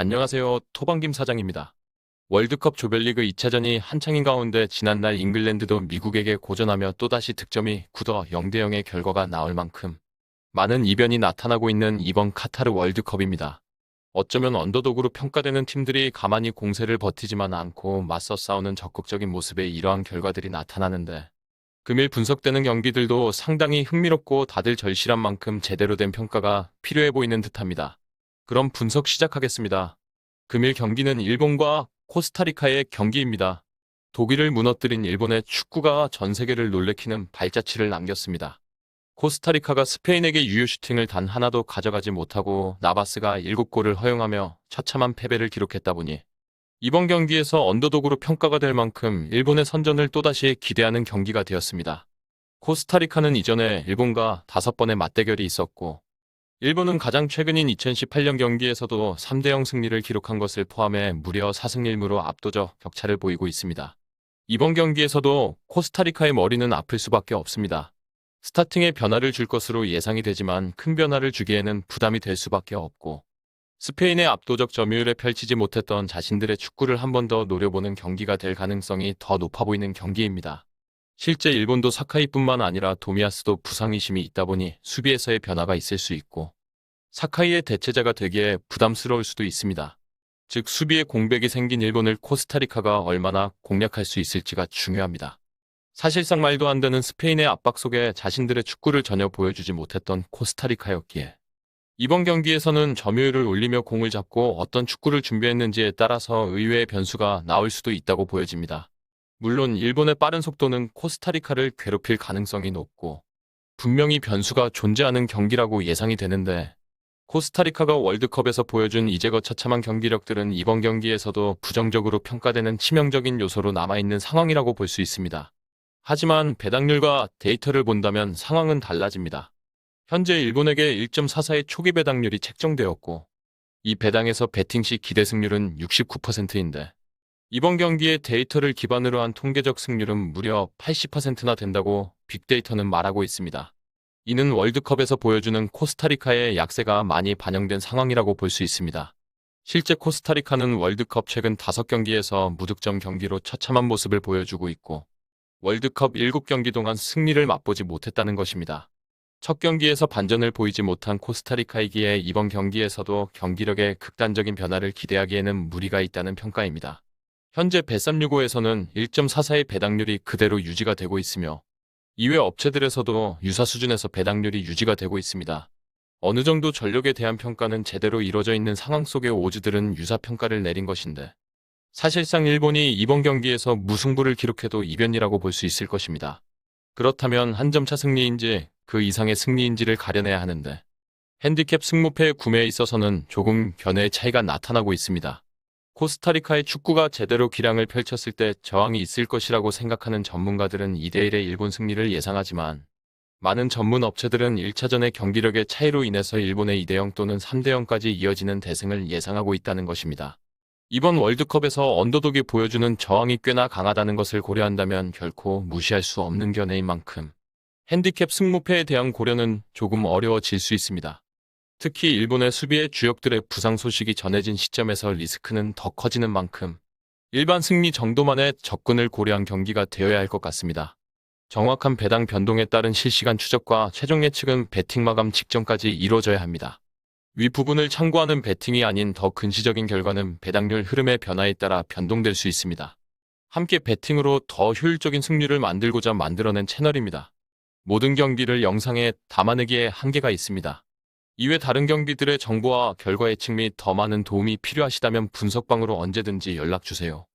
안녕하세요. 토방김 사장입니다. 월드컵 조별리그 2차전이 한창인 가운데 지난날 잉글랜드도 미국에게 고전하며 또다시 득점이 굳어 0대0의 결과가 나올 만큼 많은 이변이 나타나고 있는 이번 카타르 월드컵입니다. 어쩌면 언더독으로 평가되는 팀들이 가만히 공세를 버티지만 않고 맞서 싸우는 적극적인 모습에 이러한 결과들이 나타나는데 금일 분석되는 경기들도 상당히 흥미롭고 다들 절실한 만큼 제대로 된 평가가 필요해 보이는 듯합니다. 그럼 분석 시작하겠습니다. 금일 경기는 일본과 코스타리카의 경기입니다. 독일을 무너뜨린 일본의 축구가 전 세계를 놀래키는 발자취를 남겼습니다. 코스타리카가 스페인에게 유효 슈팅을 단 하나도 가져가지 못하고 나바스가 7골을 허용하며 처참한 패배를 기록했다 보니 이번 경기에서 언더독으로 평가가 될 만큼 일본의 선전을 또다시 기대하는 경기가 되었습니다. 코스타리카는 이전에 일본과 다섯 번의 맞대결이 있었고 일본은 가장 최근인 2018년 경기에서도 3대0 승리를 기록한 것을 포함해 무려 4승 1무로 압도적 격차를 보이고 있습니다. 이번 경기에서도 코스타리카의 머리는 아플 수밖에 없습니다. 스타팅에 변화를 줄 것으로 예상이 되지만 큰 변화를 주기에는 부담이 될 수밖에 없고 스페인의 압도적 점유율에 펼치지 못했던 자신들의 축구를 한 번 더 노려보는 경기가 될 가능성이 더 높아 보이는 경기입니다. 실제 일본도 사카이뿐만 아니라 도미아스도 부상 의심이 있다 보니 수비에서의 변화가 있을 수 있고 사카이의 대체자가 되기에 부담스러울 수도 있습니다. 즉 수비에 공백이 생긴 일본을 코스타리카가 얼마나 공략할 수 있을지가 중요합니다. 사실상 말도 안 되는 스페인의 압박 속에 자신들의 축구를 전혀 보여주지 못했던 코스타리카였기에 이번 경기에서는 점유율을 올리며 공을 잡고 어떤 축구를 준비했는지에 따라서 의외의 변수가 나올 수도 있다고 보여집니다. 물론 일본의 빠른 속도는 코스타리카를 괴롭힐 가능성이 높고 분명히 변수가 존재하는 경기라고 예상이 되는데 코스타리카가 월드컵에서 보여준 이제껏 처참한 경기력들은 이번 경기에서도 부정적으로 평가되는 치명적인 요소로 남아있는 상황이라고 볼 수 있습니다. 하지만 배당률과 데이터를 본다면 상황은 달라집니다. 현재 일본에게 1.44의 초기 배당률이 책정되었고 이 배당에서 배팅 시 기대 승률은 69%인데 이번 경기의 데이터를 기반으로 한 통계적 승률은 무려 80%나 된다고 빅데이터는 말하고 있습니다. 이는 월드컵에서 보여주는 코스타리카의 약세가 많이 반영된 상황이라고 볼 수 있습니다. 실제 코스타리카는 월드컵 최근 5경기에서 무득점 경기로 처참한 모습을 보여주고 있고 월드컵 7경기 동안 승리를 맛보지 못했다는 것입니다. 첫 경기에서 반전을 보이지 못한 코스타리카이기에 이번 경기에서도 경기력에 극단적인 변화를 기대하기에는 무리가 있다는 평가입니다. 현재 배365에서는 1.44의 배당률이 그대로 유지가 되고 있으며 이외 업체들에서도 유사 수준에서 배당률이 유지가 되고 있습니다. 어느 정도 전력에 대한 평가는 제대로 이루어져 있는 상황 속의 오즈들은 유사 평가를 내린 것인데 사실상 일본이 이번 경기에서 무승부를 기록해도 이변이라고 볼 수 있을 것입니다. 그렇다면 한 점차 승리인지 그 이상의 승리인지를 가려내야 하는데 핸디캡 승무패 구매에 있어서는 조금 견해의 차이가 나타나고 있습니다. 코스타리카의 축구가 제대로 기량을 펼쳤을 때 저항이 있을 것이라고 생각하는 전문가들은 2대1의 일본 승리를 예상하지만 많은 전문 업체들은 1차전의 경기력의 차이로 인해서 일본의 2대0 또는 3대0까지 이어지는 대승을 예상하고 있다는 것입니다. 이번 월드컵에서 언더독이 보여주는 저항이 꽤나 강하다는 것을 고려한다면 결코 무시할 수 없는 견해인 만큼 핸디캡 승무패에 대한 고려는 조금 어려워질 수 있습니다. 특히 일본의 수비의 주역들의 부상 소식이 전해진 시점에서 리스크는 더 커지는 만큼 일반 승리 정도만의 접근을 고려한 경기가 되어야 할 것 같습니다. 정확한 배당 변동에 따른 실시간 추적과 최종 예측은 배팅 마감 직전까지 이루어져야 합니다. 위 부분을 참고하는 배팅이 아닌 더 근시적인 결과는 배당률 흐름의 변화에 따라 변동될 수 있습니다. 함께 배팅으로 더 효율적인 승률을 만들고자 만들어낸 채널입니다. 모든 경기를 영상에 담아내기에 한계가 있습니다. 이외 다른 경기들의 정보와 결과 예측 및 더 많은 도움이 필요하시다면 분석방으로 언제든지 연락주세요.